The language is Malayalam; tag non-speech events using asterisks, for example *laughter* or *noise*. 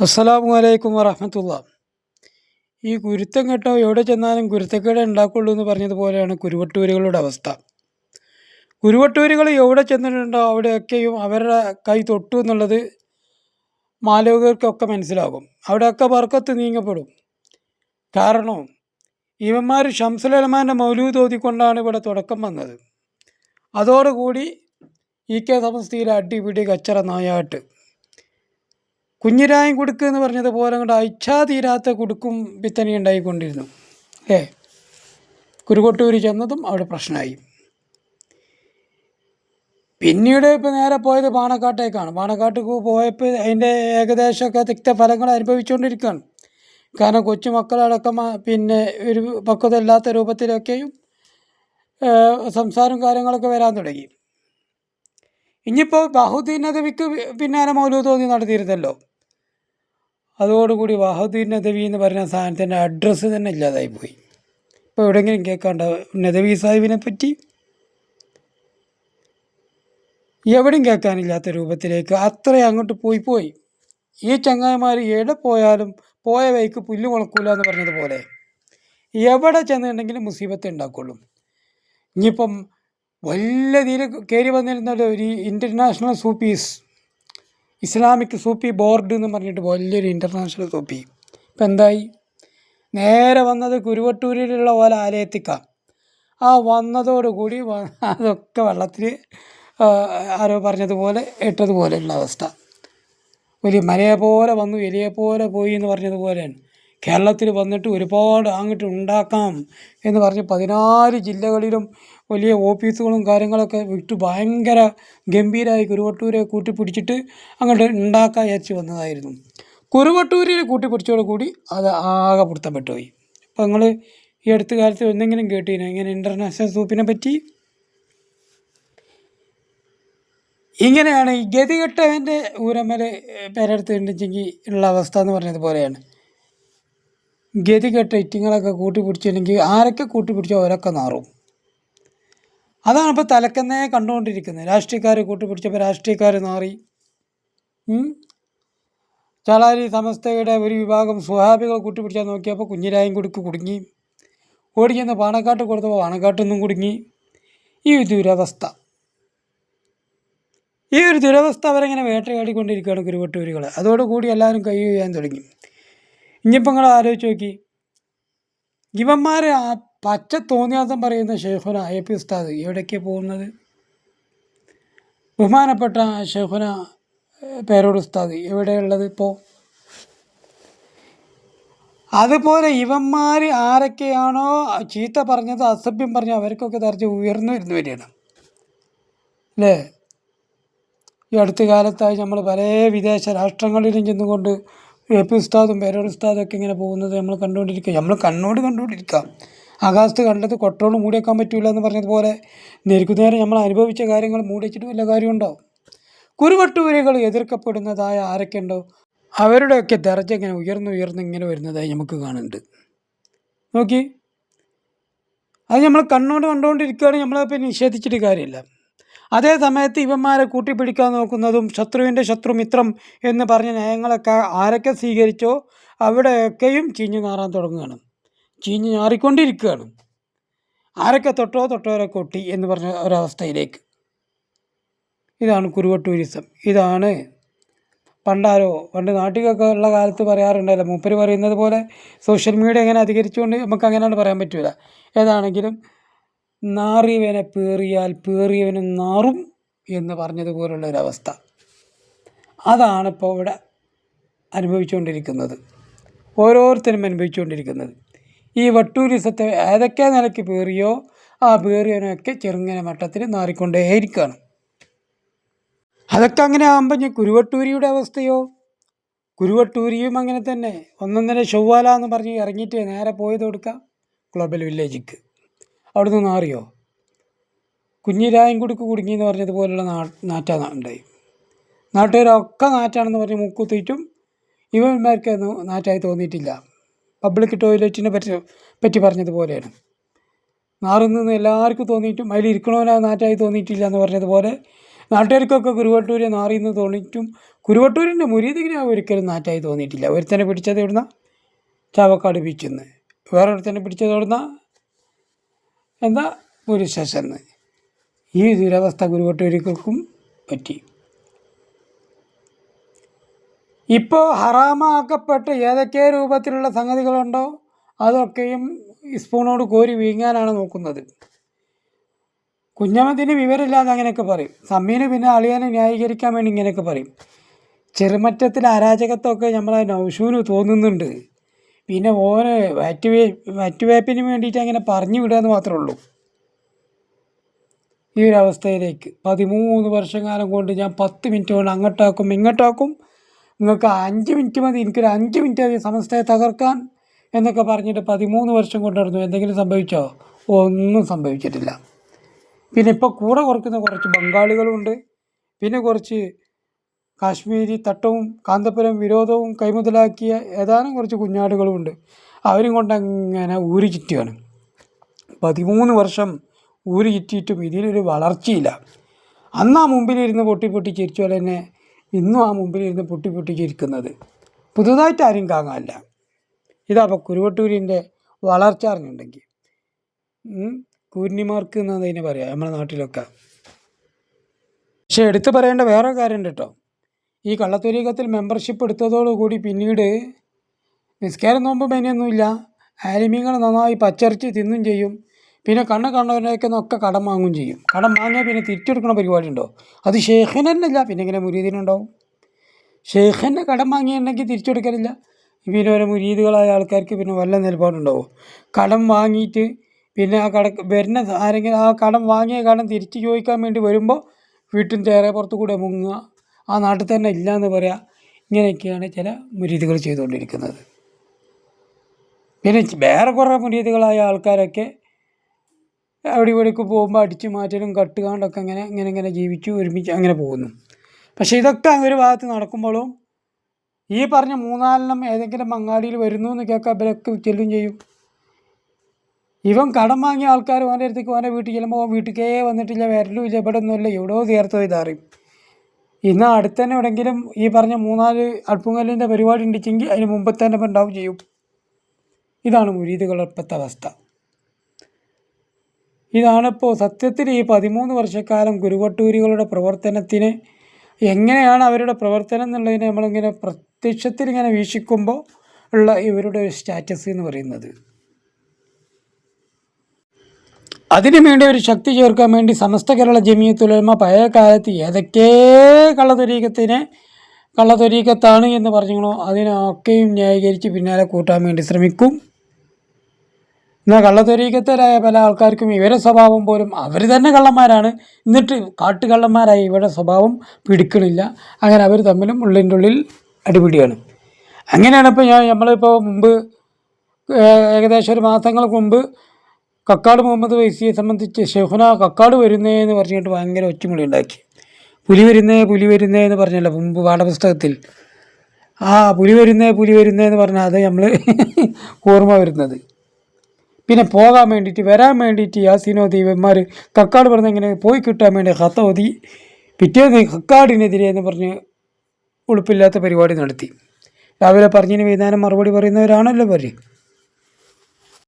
അസ്സലാമു അലൈക്കും വറഹമത്തുള്ള. ഈ കുരുത്തം കെട്ടോ എവിടെ ചെന്നാലും കുരുത്തക്കേട് ഉണ്ടാക്കുള്ളൂ എന്ന് പറഞ്ഞതുപോലെയാണ് കുരുവട്ടൂരുകളുടെ അവസ്ഥ. കുരുവട്ടൂരുകൾ എവിടെ ചെന്നിട്ടുണ്ടോ അവിടെയൊക്കെയും അവരുടെ കൈ തൊട്ടു എന്നുള്ളത് മാലോകർക്കൊക്കെ മനസ്സിലാകും. അവിടെയൊക്കെ വർക്കത്ത് നീങ്ങപ്പെടും. കാരണം ഇവന്മാർ ഷംസുലമാന്റെ മൗലൂദ് ഓതിക്കൊണ്ടാണ് ഇവിടെ തുടക്കം വന്നത്. അതോടുകൂടി ഈ കെ സമസ്തിയിൽ അടിപിടി കച്ചറ നായാട്ട്. കുഞ്ഞിരായം കുടുക്ക് എന്ന് പറഞ്ഞതുപോലെ അങ്ങോട്ട് അയച്ചാ തീരാത്ത കുടുക്കും പിത്തനി ഉണ്ടായിക്കൊണ്ടിരുന്നു. ഏ? കുരുകൊട്ടൂർ ചെന്നതും അവിടെ പ്രശ്നമായി. പിന്നീട് ഇപ്പോൾ നേരെ പോയത് പാണക്കാട്ടേക്കാണ് പാണക്കാട്ട് പോയപ്പോൾ അതിന്റെ ഏകദേശമൊക്കെ തിക്ത ഫലങ്ങൾ അനുഭവിച്ചുകൊണ്ടിരിക്കുകയാണ്. കാരണം കൊച്ചു മക്കളടക്കം പിന്നെ ഒരു പക്വത ഇല്ലാത്ത രൂപത്തിലൊക്കെയും സംസാരം കാര്യങ്ങളൊക്കെ വരാൻ തുടങ്ങി. ഇനിയിപ്പോൾ ബഹുദ്ദീൻ നദവിക്ക് പിന്നാലെ മൗലൂദ് തോന്നി നടത്തിയിരുന്നല്ലോ. അതോടുകൂടി വഹദീൻ നദവി എന്ന് പറയുന്ന സാധനത്തിന്റെ അഡ്രസ്സ് തന്നെ ഇല്ലാതായി പോയി ഇപ്പോൾ എവിടെയെങ്കിലും കേൾക്കാണ്ട നദവി സാഹിബിനെ പറ്റി? എവിടെയും കേൾക്കാനില്ലാത്ത രൂപത്തിലേക്ക് അത്രയും അങ്ങോട്ട് പോയി പോയി. ഈ ചങ്ങായിമാർ എവിടെ പോയാലും പോയ വഴിക്ക് പുല്ല് മുളക്കൂല എന്ന് പറഞ്ഞതുപോലെ എവിടെ ചെന്നിട്ടുണ്ടെങ്കിലും മുസീബത്ത് ഉണ്ടാക്കുള്ളൂ. ഇനിയിപ്പം വലിയ തീരെ കയറി വന്നിരുന്ന ഒരു international sufis Islamic sufi board എന്ന് പറഞ്ഞിട്ട് വലിയൊരു ഇന്റർനാഷണൽ സൂപ്പി ഇപ്പം എന്തായി? നേരെ വന്നത് കുരുവട്ടൂരിലുള്ള പോലെ ആലയത്തിക്കാണ് ആ വന്നതോടുകൂടി അതൊക്കെ വെള്ളത്തിൽ ആരോ പറഞ്ഞതുപോലെ ഇട്ടതുപോലെയുള്ള അവസ്ഥ. വലിയ മലയെ പോലെ വന്നു എലിയെ പോലെ പോയി എന്ന് പറഞ്ഞതുപോലെയാണ്. കേരളത്തിൽ വന്നിട്ട് ഒരുപാട് അങ്ങോട്ട് ഉണ്ടാക്കാം എന്ന് പറഞ്ഞ് പതിനാല് ജില്ലകളിലും വലിയ ഓഫീസുകളും കാര്യങ്ങളൊക്കെ വിട്ട് ഭയങ്കര ഗംഭീരമായി കുരുവട്ടൂരെ കൂട്ടിപ്പിടിച്ചിട്ട് അങ്ങോട്ട് ഉണ്ടാക്കാൻ വിചാരിച്ച് വന്നതായിരുന്നു. കുരുവട്ടൂരിൽ കൂട്ടിപ്പിടിച്ചോട് കൂടി അത് ആകെ പിടുത്തപ്പെട്ടു പോയി അപ്പോൾ നിങ്ങൾ ഈ അടുത്ത കാലത്ത് എന്തെങ്കിലും കേട്ടീനോ? ഇങ്ങനെ ഇന്റർനാഷണൽ സൂപ്പിനെ പറ്റി? ഇങ്ങനെയാണ് ഈ ഗതികെട്ടവന്റെ ഊരമ്മൽ പേരെടുത്തിട്ടുണ്ടെങ്കിൽ ഉള്ള അവസ്ഥ എന്ന് പറഞ്ഞതുപോലെയാണ് ഗതികെട്ട ഇറ്റിങ്ങളൊക്കെ കൂട്ടിപ്പിടിച്ചില്ലെങ്കിൽ ആരൊക്കെ കൂട്ടിപ്പിടിച്ചോ അവരൊക്കെ നാറും. അതാണ് ഇപ്പോൾ തലക്കെന്നേ കണ്ടുകൊണ്ടിരിക്കുന്നത്. രാഷ്ട്രീയക്കാർ കൂട്ടിപ്പിടിച്ചപ്പോൾ രാഷ്ട്രീയക്കാർ നാറി. ചാളാരി സമസ്തയുടെ ഒരു വിഭാഗം സ്വഹാബികൾ കൂട്ടിപ്പിടിച്ചാൽ നോക്കിയപ്പോൾ കുഞ്ഞിരായും കുടുക്ക് കുടുങ്ങി. ഓടിക്കുന്ന പാണക്കാട്ട് കൊടുത്തപ്പോൾ പാണക്കാട്ടൊന്നും കുടുങ്ങി. ഈ ഒരു ദുരവസ്ഥ. ഈ ഒരു ദുരവസ്ഥ അവരെങ്ങനെ വേട്ടയാടിക്കൊണ്ടിരിക്കുകയാണ് കുരുവട്ടൂരുകൾ അതോടുകൂടി എല്ലാവരും കൈ ചെയ്യാൻ തുടങ്ങി. ഇനിയിപ്പോൾ നിങ്ങൾ ആലോചിച്ച് നോക്കി. ഇവന്മാർ ആ പച്ച തോന്നിയാസം പറയുന്ന ഷെയ്ഖുന എ പി ഉസ്താദ് എവിടേക്കാണ് പോകുന്നത്? ബഹുമാനപ്പെട്ട ഷെയ്ഖുന പേരോട് ഉസ്താദ് എവിടെയുള്ളത് ഇപ്പോൾ അതുപോലെ ഇവന്മാർ ആരൊക്കെയാണോ ചീത്ത പറഞ്ഞത് അസഭ്യം പറഞ്ഞത് അവർക്കൊക്കെ തരച്ച് ഉയർന്നു വരുന്നു വരികയാണ് അല്ലേ? ഈ അടുത്ത കാലത്തായി നമ്മൾ പല വിദേശ രാഷ്ട്രങ്ങളിലും ചെന്നുകൊണ്ട് എ പി ഉസ്താദും പേരോട് ഉസ്താദും ഒക്കെ ഇങ്ങനെ പോകുന്നത് നമ്മൾ കണ്ടുകൊണ്ടിരിക്കുക. നമ്മൾ കണ്ണോട് കണ്ടുകൊണ്ടിരിക്കാം ആകാശത്ത് കണ്ടത് കൊട്ടോട് മൂടി വെക്കാൻ പറ്റില്ല എന്ന് പറഞ്ഞതുപോലെ നേർക്കുനേരം നമ്മൾ അനുഭവിച്ച കാര്യങ്ങൾ മൂടി വെച്ചിട്ട് വല്ല കാര്യമുണ്ടോ? കുരുവട്ടുവരികൾ എതിർക്കപ്പെടുന്നതായ ആരൊക്കെ ഉണ്ടോ? അവരുടെയൊക്കെ ദർജ ഇങ്ങനെ ഉയർന്നു ഉയർന്ന് ഇങ്ങനെ വരുന്നതായി നമുക്ക് കാണുന്നുണ്ട്. നോക്കി. അത് നമ്മൾ കണ്ണോട് കണ്ടുകൊണ്ടിരിക്കുകയാണെങ്കിൽ നമ്മളെ പിന്നെ നിഷേധിച്ചിട്ട് കാര്യമില്ല. അതേ സമയത്ത് ഇവന്മാരെ കൂട്ടിപ്പിടിക്കാൻ നോക്കുന്നതും ശത്രുവിന്റെ ശത്രുമിത്രം എന്ന് പറഞ്ഞ നയങ്ങളൊക്കെ ആരൊക്കെ സ്വീകരിച്ചോ അവിടെയൊക്കെയും ചീഞ്ഞു നാറാൻ തുടങ്ങുകയാണ്. ചീഞ്ഞു ഞാറിക്കൊണ്ടിരിക്കുകയാണ് ആരൊക്കെ തൊട്ടോ തൊട്ടോരെ കൊട്ടി എന്ന് പറഞ്ഞ ഒരവസ്ഥയിലേക്ക്. ഇതാണ് കുരുവട്ടൂരിസം ഇതാണ് പണ്ടാരോ പണ്ട് നാട്ടിലൊക്കെ ഉള്ള കാലത്ത് പറയാറുണ്ടല്ലോ മൂപ്പര് പറയുന്നത് പോലെ സോഷ്യൽ മീഡിയ എങ്ങനെ അധികരിച്ചുകൊണ്ട് നമുക്ക് അങ്ങനെയാണ് പറയാൻ പറ്റില്ല ഏതാണെങ്കിലും നാറിയവനെ പേറിയാൽ പേറിയവന് നാറും എന്ന് പറഞ്ഞതുപോലുള്ള ഒരവസ്ഥ അതാണ് ഇപ്പോൾ ഇവിടെ അനുഭവിച്ചുകൊണ്ടിരിക്കുന്നത്. ഓരോരുത്തരും അനുഭവിച്ചുകൊണ്ടിരിക്കുന്നത്. ഈ വട്ടൂരിസത്തെ ഏതൊക്കെ നിലയ്ക്ക് പേറിയോ ആ പേറിയവനൊക്കെ ചെറുങ്ങനെ മട്ടത്തിൽ നാറിക്കൊണ്ടേയിരിക്കുകയാണ്. അതൊക്കെ അങ്ങനെ ആകുമ്പോൾ ഞാൻ കുരുവട്ടൂരിയുടെ അവസ്ഥയോ? കുരുവട്ടൂരിയും അങ്ങനെ തന്നെ. ഒന്നൊന്നര ചൊവ്വാല എന്ന് പറഞ്ഞ് ഇറങ്ങിയിട്ട് നേരെ പോയത് കൊടുക്കാം ഗ്ലോബൽ വില്ലേജിക്ക് അവിടുന്ന് നാറിയോ? മാറിയോ കുടുക്ക് കുടുങ്ങി എന്ന് പറഞ്ഞതുപോലുള്ള നാ നാറ്റ ഉണ്ടായി. നാട്ടുകാരൊക്കെ നാറ്റാണെന്ന് പറഞ്ഞ് മുക്കുത്തിയിട്ടും ഇവന്മാർക്ക് നാറ്റായി തോന്നിയിട്ടില്ല. പബ്ലിക് ടോയ്ലറ്റിനെ പറ്റി പറ്റി പറഞ്ഞതുപോലെയാണ്. നാറുന്നെന്ന് എല്ലാവർക്കും തോന്നിയിട്ടും അതിൽ ഇരിക്കണവനാ നാറ്റായി തോന്നിയിട്ടില്ല എന്ന് പറഞ്ഞതുപോലെ നാട്ടുകാർക്കൊക്കെ കുരുവട്ടൂരെ നാറിയെന്ന് തോന്നിയിട്ടും കുരുവട്ടൂരിന്റെ മുരീദിനെ ഒരിക്കലും നാറ്റായി തോന്നിയിട്ടില്ല. ഒരുത്തനെ പിടിച്ചത് എവിടുന്ന? ചാവക്കാട് ബീച്ചിൽ നിന്ന്. വേറൊരുത്തനെ പിടിച്ചത് എവിടുന്ന? എന്താ ഒരു സെഷന് ഈ ദുരവസ്ഥ ഗുരുവട്ടൂരിക്കും പറ്റി. ഇപ്പോൾ ഹറാമാക്കപ്പെട്ട ഏതൊക്കെ രൂപത്തിലുള്ള സംഗതികളുണ്ടോ അതൊക്കെയും സ്പൂണോട് കോരി വീങ്ങാനാണ് നോക്കുന്നത്. കുഞ്ഞമ്മത്തിന് വിവരമില്ലാതെ അങ്ങനെയൊക്കെ പറയും. സമ്മീന് പിന്നെ അളിയാനെ ന്യായീകരിക്കാൻ വേണ്ടി ഇങ്ങനെയൊക്കെ പറയും. ചെറുമറ്റത്തിൽ അരാജകത്വമൊക്കെ നമ്മളെ നൗഷൂന് തോന്നുന്നുണ്ട്. പിന്നെ ഓരെ വാറ്റുവേ വാറ്റുവേപ്പിന് വേണ്ടിയിട്ട് അങ്ങനെ പറഞ്ഞു വിടുക മാത്രമേ ഉള്ളൂ. ഈ ഒരു അവസ്ഥയിലേക്ക് പതിമൂന്ന് കാലം കൊണ്ട് ഞാൻ പത്ത് മിനിറ്റ് കൊണ്ട് അങ്ങോട്ടാക്കും ഇങ്ങോട്ടാക്കും. നിങ്ങൾക്ക് അഞ്ച് മിനിറ്റ് മതി എനിക്കൊരു അഞ്ച് മിനിറ്റ് മതി സമസ്തയെ തകർക്കാൻ എന്നൊക്കെ പറഞ്ഞിട്ട് പതിമൂന്ന് വർഷം കൊണ്ട് നടന്നു എന്തെങ്കിലും സംഭവിച്ചോ? ഒന്നും സംഭവിച്ചിട്ടില്ല. പിന്നെ ഇപ്പോൾ കൂടെ കുറക്കുന്ന കുറച്ച് ബംഗാളികളുണ്ട്. പിന്നെ കുറച്ച് കാശ്മീരി തട്ടവും കാന്തപുരം വിരോധവും കൈമുതലാക്കിയ ഏതാനും കുറച്ച് കുഞ്ഞാടുകളുമുണ്ട് അവരും കൊണ്ട് അങ്ങനെ ഊരി ചുറ്റുകയാണ് പതിമൂന്ന് വർഷം ഊരി ചുറ്റിയിട്ടും ഇതിനൊരു വളർച്ചയില്ല. അന്ന് ആ മുമ്പിലിരുന്ന് പൊട്ടി പൊട്ടി ചിരിച്ച പോലെ തന്നെ ഇന്നും ആ മുമ്പിലിരുന്ന് പൊട്ടി പൊട്ടി ചിരിക്കുന്നത്. പുതുതായിട്ട് ആരും കാണാനില്ല. ഇതാപ്പോൾ കുരുവട്ടൂരിന്റെ വളർച്ച അറിഞ്ഞിട്ടുണ്ടെങ്കിൽ. കൂരിനിമാർക്ക് എന്നതിനെ പറയാം? നമ്മുടെ നാട്ടിലൊക്കെ. പക്ഷെ എടുത്തു പറയേണ്ട വേറെ കാര്യമുണ്ട് കേട്ടോ. ഈ കള്ളത്തൊരീകത്തിൽ മെമ്പർഷിപ്പ് എടുത്തതോടുകൂടി പിന്നീട് നിസ്കാരം നോമ്പ് അതിനൊന്നുമില്ല ആലിമീങ്ങൾ നന്നായി പച്ചറിച്ച് തിന്നും ചെയ്യും. പിന്നെ കണ്ണ് കണ്ടവരൊക്കെ കടം വാങ്ങും ചെയ്യും. കടം വാങ്ങിയാൽ പിന്നെ തിരിച്ചെടുക്കുന്ന പരിപാടി ഉണ്ടോ അത് ഷേഖിന് തന്നെ ഇല്ല പിന്നെ ഇങ്ങനെ മുരീദിനുണ്ടാവും ഷേഖിനെ കടം വാങ്ങിയിട്ടുണ്ടെങ്കിൽ തിരിച്ചെടുക്കലില്ല. പിന്നെ ഓരോ മുരീദുകളായ ആൾക്കാർക്ക് പിന്നെ വല്ല നിലപാടുണ്ടാവും. കടം വാങ്ങിയിട്ട് പിന്നെ ആ കട വരുന്ന ആരെങ്കിലും ആ കടം വാങ്ങിയ കടം തിരിച്ച് ചോദിക്കാൻ വേണ്ടി വരുമ്പോൾ വീട്ടിൽ തേറെ പുറത്തു കൂടെ മുങ്ങുക. ആ നാട്ടിൽ തന്നെ ഇല്ല എന്ന് പറയാം ഇങ്ങനെയൊക്കെയാണ് ചില മുരീതികൾ ചെയ്തുകൊണ്ടിരിക്കുന്നത്. പിന്നെ വേറെ കുറേ മുരീതികളായ ആൾക്കാരൊക്കെ അവിടെ ഇവിടേക്ക് പോകുമ്പോൾ അടിച്ചു മാറ്റലും കട്ടുകാണ്ടൊക്കെ ഇങ്ങനെ ഇങ്ങനെ ഇങ്ങനെ ജീവിച്ചു ഒരുമിച്ച് അങ്ങനെ പോകുന്നു. പക്ഷേ ഇതൊക്കെ ഒരു ഭാഗത്ത് നടക്കുമ്പോഴും ഈ പറഞ്ഞ മൂന്നാലെണ്ണം ഏതെങ്കിലും മങ്ങാടിയിൽ വരുന്നു എന്ന് കേൾക്കാൻ ഇവരൊക്കെ ചെല്ലും ചെയ്യും. ഇവൻ കടം വാങ്ങിയ ആൾക്കാർ ഓന്റെ അടുത്തേക്ക് ഓന്റെ വീട്ടിൽ ചെല്ലുമ്പോൾ വീട്ടിലേ വന്നിട്ടില്ല വരലുമില്ല ഇവിടെ ഒന്നുമില്ല എവിടെയോ തീർത്തോ ഇതറിയും ഇന്ന് അടുത്ത് തന്നെ എവിടെയെങ്കിലും ഈ പറഞ്ഞ മൂന്നാൽ അടുപ്പുങ്കല്ലിന്റെ പരിപാടി ഉണ്ടിച്ചെങ്കിൽ അതിന് മുമ്പ് തന്നെ ഉണ്ടാവും ചെയ്യും. ഇതാണ് മുരീദുകളുടെ അവസ്ഥ. ഇതാണിപ്പോൾ സത്യത്തിൽ ഈ പതിമൂന്ന് വർഷക്കാലം ഗുരുവട്ടൂരികളുടെ പ്രവർത്തനത്തിന് എങ്ങനെയാണ് അവരുടെ പ്രവർത്തനം എന്നുള്ളതിനെ നമ്മളിങ്ങനെ പ്രത്യക്ഷത്തിൽ ഇങ്ങനെ വീക്ഷിക്കുമ്പോൾ ഉള്ള ഇവരുടെ സ്റ്റാറ്റസ് എന്ന് പറയുന്നത്. അതിനു വേണ്ടി ഒരു ശക്തി ചേർക്കാൻ വേണ്ടി സമസ്ത കേരള ജമിയത്തുലമ പഴയ കാലത്ത് ഏതൊക്കെ കള്ളതൊരീക്കത്തിനെ കള്ളതൊരീക്കത്താണ് എന്ന് പറഞ്ഞോ അതിനൊക്കെയും ന്യായീകരിച്ച് പിന്നാലെ കൂട്ടാൻ വേണ്ടി ശ്രമിക്കും. എന്നാൽ കള്ളത്തൊരീക്കത്തരായ പല ആൾക്കാർക്കും ഇവരുടെ സ്വഭാവം പോലും അവർ തന്നെ കള്ളന്മാരാണ്. എന്നിട്ട് കാട്ടുകള്ളന്മാരായ ഇവരുടെ സ്വഭാവം പിടിക്കണില്ല. അങ്ങനെ അവർ തമ്മിലും ഉള്ളിന്റെ ഉള്ളിൽ അടിപിടിയാണ്. അങ്ങനെയാണ് ഇപ്പോൾ ഞാൻ നമ്മളിപ്പോൾ മുമ്പ് ഏകദേശം ഒരു മാസങ്ങൾക്ക് മുമ്പ് കക്കാട് മുഹമ്മദ് വൈസിയെ സംബന്ധിച്ച് ഷെഹുന കക്കാട് വരുന്നേ എന്ന് പറഞ്ഞിട്ട് ഭയങ്കര ഒച്ചമുളി ഉണ്ടാക്കി പുലി വരുന്നേ പുലി വരുന്നേ എന്ന് പറഞ്ഞല്ലോ മുമ്പ് പാഠപുസ്തകത്തിൽ. ആ പുലി വരുന്നേ പുലി വരുന്നേ എന്ന് പറഞ്ഞാൽ അത് നമ്മൾ *laughs* ഓർമ്മ വരുന്നത്. പിന്നെ പോകാൻ വേണ്ടിയിട്ട് വരാൻ വേണ്ടിയിട്ട് യാസിനോ ദീപന്മാർ കക്കാട് പറഞ്ഞ ഇങ്ങനെ പോയി കിട്ടാൻ വേണ്ടി ഹത്ത ഒതി പിറ്റേന്ന് കക്കാടിനെതിരെ എന്ന് പറഞ്ഞ് ഉളുപ്പില്ലാത്ത പരിപാടി നടത്തി. രാവിലെ പറഞ്ഞതിന് വൈകുന്നേരം മറുപടി പറയുന്നവരാണല്ലോ പറയും